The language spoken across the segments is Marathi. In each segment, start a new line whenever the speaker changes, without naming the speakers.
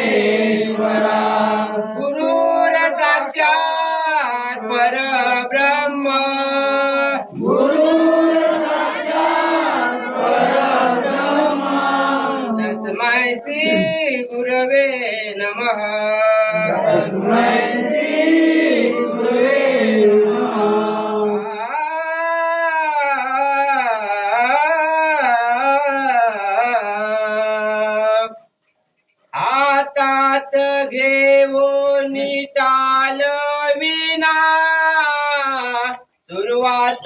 महेश्वरा
गुरुर साक्षात परब्रह्म.
गुरु साक्षात परब्रह्म
तस्मै श्री गुरवे नमः
तस्मै
सुरुवात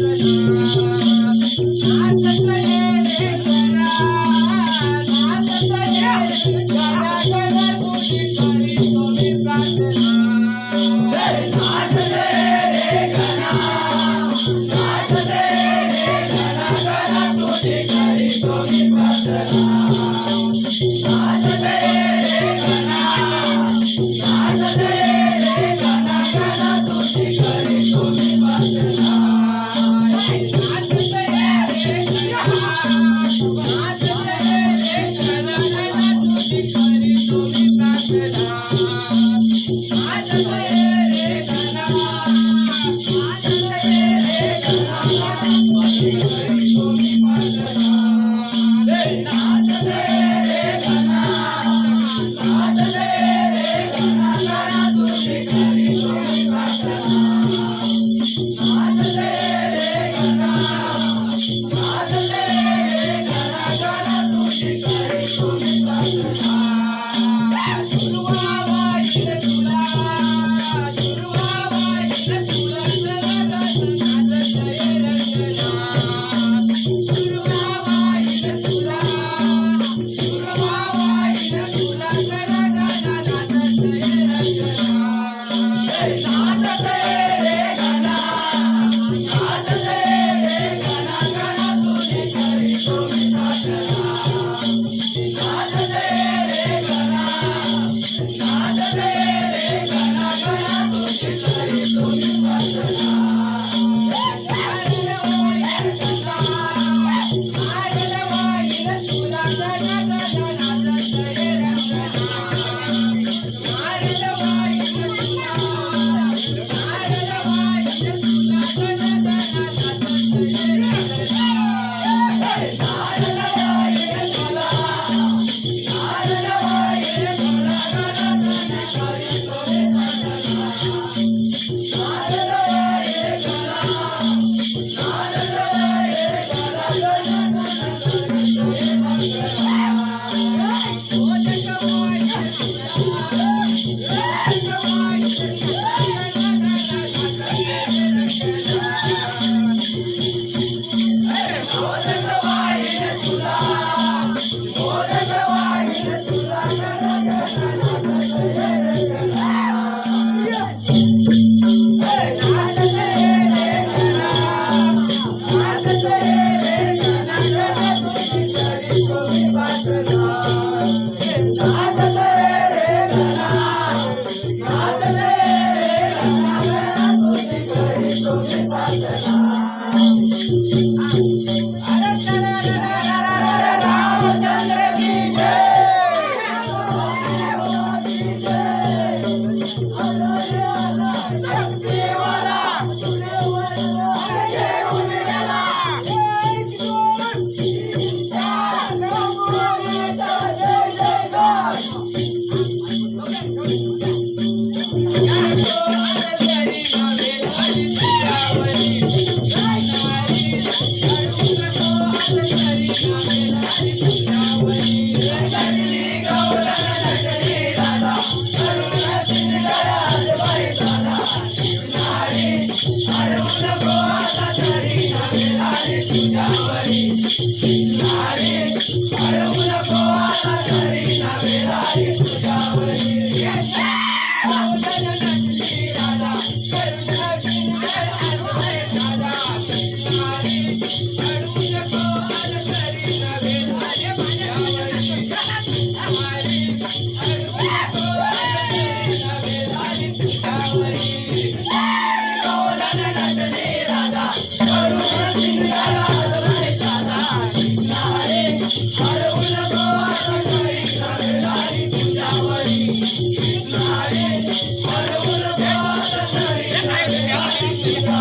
这是 Yeah.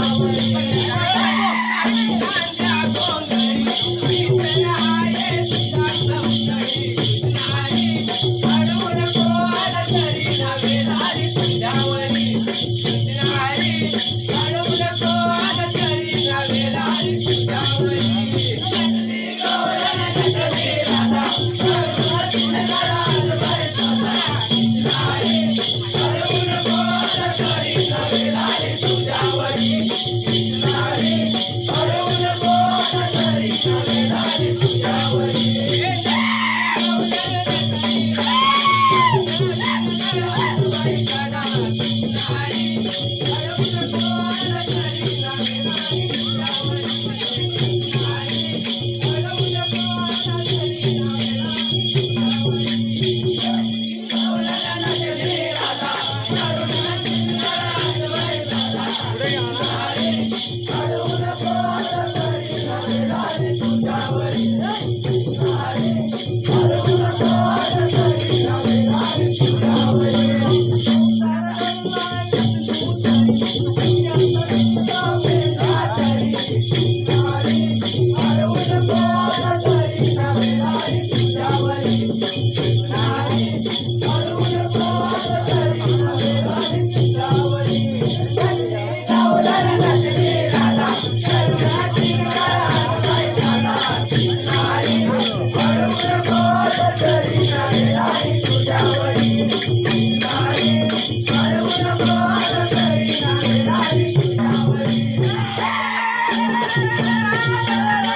やったー!